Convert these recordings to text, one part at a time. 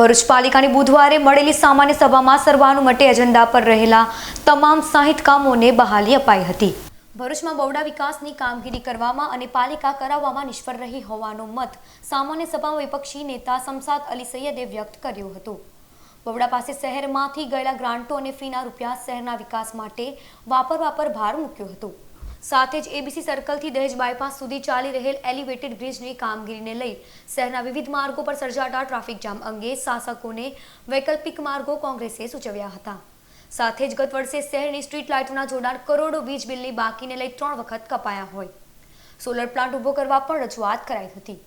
ભરૂચ પાલિકાની બુધવારે મળેલી સામાન્ય સભામાં સર્વાનુમતે એજન્ડા પર રહેલા તમામ સાહિત કામોને બહાલી અપાઈ હતી. ભરૂચમાં બહોળા વિકાસની કામગીરી કરવામાં અને પાલિકા કરાવવામાં નિષ્ફળ રહી હોવાનો મત સામાન્ય સભામાં વિપક્ષી નેતા સમસાદ અલી સૈયદે વ્યક્ત કર્યો હતો. બવડા પાસે શહેરમાંથી ગયેલા ગ્રાન્ટો અને ફીના રૂપિયા શહેરના વિકાસ માટે વાપરવા પર ભાર મૂક્યો હતો. સાથે જ એબીસી સર્કલથી દહેજ બાયપાસ સુધી ચાલી રહેલ એલિવેટેડ બ્રિજની કામગીરીને લઈ શહેરના વિવિધ માર્ગો પર સર્જાતા ટ્રાફિક જામ અંગે શાસકોને વૈકલ્પિક માર્ગો કોંગ્રેસે સૂચવ્યા હતા. સાથે જ ગત વર્ષે શહેરની સ્ટ્રીટ લાઇટોના જોડાણ કરોડો વીજ બિલની બાકીને લઈ ત્રણ વખત કપાયા હોય. સોલર પ્લાન્ટ ઊભો કરવા પણ રજૂઆત કરાઈ હતી.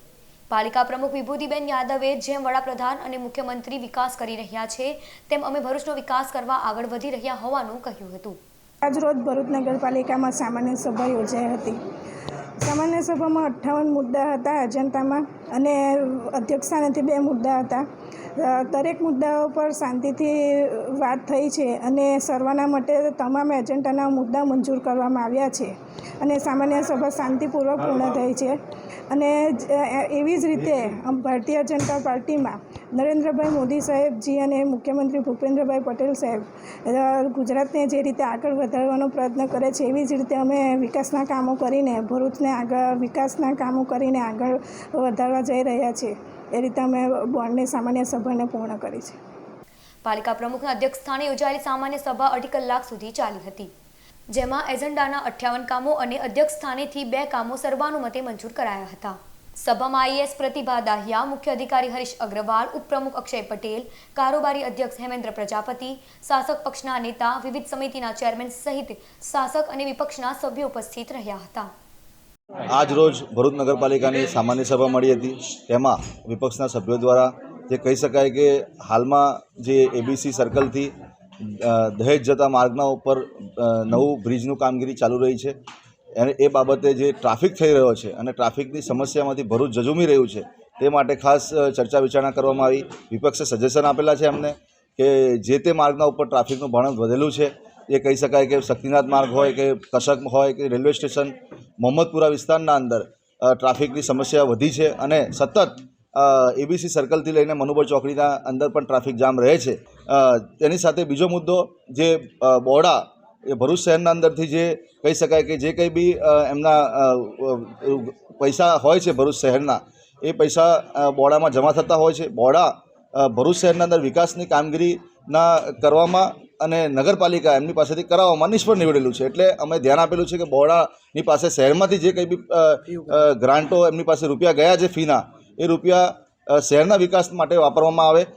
પાલિકા પ્રમુખ વિભૂતિબેન યાદવે જેમ વડાપ્રધાન અને મુખ્યમંત્રી વિકાસ કરી રહ્યા છે, તેમ અમે ભરૂચનો વિકાસ કરવા આગળ વધી રહ્યા હોવાનું કહ્યું હતું. આજરોજ ભરૂચ નગરપાલિકામાં સામાન્ય સભા યોજાઈ હતી. સામાન્ય સભામાં અઠ્ઠાવન મુદ્દા હતા અજંતામાં અને અધ્યક્ષસ્થાનેથી બે મુદ્દા હતા. દરેક મુદ્દાઓ પર શાંતિથી વાત થઈ છે અને સર્વાના માટે તમામ એજન્ડાના મુદ્દા મંજૂર કરવામાં આવ્યા છે અને સામાન્ય સભા શાંતિપૂર્વક પૂર્ણ થઈ છે. અને એવી જ રીતે ભારતીય જનતા પાર્ટીમાં નરેન્દ્રભાઈ મોદી સાહેબજી અને મુખ્યમંત્રી ભૂપેન્દ્રભાઈ પટેલ સાહેબ ગુજરાતને જે રીતે આગળ વધારવાનો પ્રયત્ન કરે છે, એવી જ રીતે અમે વિકાસના કામો કરીને, ભરૂચને આગળ, વિકાસના કામો કરીને આગળ વધારવા જઈ રહ્યા છીએ એ રીતે અમે બોર્ડની, સામાન્ય સભાને પૂર્ણ કરી છે. પાલિકા પ્રમુખના અધ્યક્ષસ્થાને યોજાયેલી સામાન્ય સભા અઢી કલાક સુધી ચાલી હતી. જેમાં એજન્ડાના અઠ્યાવન કામો અને અધ્યક્ષ સ્થાનેથી બે કામો સર્વાનુમતે મંજૂર કરાયા હતા. સભામાં આઈએસ પ્રતિભા દાહિયા, મુખ્ય અધિકારી હરીશ અગ્રવાલ, ઉપપ્રમુખ અક્ષય પટેલ, કારોબારી અધ્યક્ષ હેમેન્દ્ર પ્રજાપતિ, શાસક પક્ષના નેતા, વિવિધ સમિતિના ચેરમેન સહિત શાસક અને વિપક્ષના સભ્યો ઉપસ્થિત રહ્યા હતા. આજ રોજ ભરૂચ નગરપાલિકાની સામાન્ય સભા મળી હતી. તેમાં વિપક્ષના સભ્યો દ્વારા જે કહી શકાય કે હાલમાં જે એબીસી સર્કલથી દહેજ જતા માર્ગના ઉપર નવું બ્રિજનું કામગીરી ચાલુ રહી છે. અને એ બાબતે જે ટ્રાફિક થઈ રહ્યો છે અને ટ્રાફિકની સમસ્યામાંથી ભરૂચ જજુમી રહ્યું છે, તે માટે ખાસ ચર્ચા વિચારણા કરવામાં આવી. વિપક્ષે સજેશન આપેલા છે અમને કે જે તે માર્ગના ઉપર ટ્રાફિકનું ભારણ વધેલું છે, એ કહી શકાય કે શક્તિનાથ માર્ગ હોય કે કશક હોય કે રેલવે સ્ટેશન, મોહમ્મદપુરા વિસ્તારના અંદર ટ્રાફિકની સમસ્યા વધી છે અને સતત એબીસી સર્કલથી લઈને મનુબર ચોકડીના અંદર પણ ટ્રાફિક જામ રહે છે. તેની સાથે બીજો મુદ્દો જે બોડા એ ભરૂચ શહેરના અંદરથી જે કહી શકાય કે જે કંઈ બી એમના પૈસા હોય છે ભરૂચ શહેરના, એ પૈસા બોડામાં જમા થતા હોય છે. બોડા ભરૂચ શહેરના અંદર વિકાસની કામગીરીના કરવામાં અને નગરપાલિકા એમની પાસેથી કરાવવામાં નિષ્ફળ નીવડેલું છે. એટલે અમે ધ્યાન આપેલું છે કે બોડાની પાસે શહેરમાંથી જે કંઈ બી ગ્રાન્ટો એમની પાસે રૂપિયા ગયા છે ફીના, એ રૂપિયા શહેરના વિકાસ માટે વાપરવામાં આવે.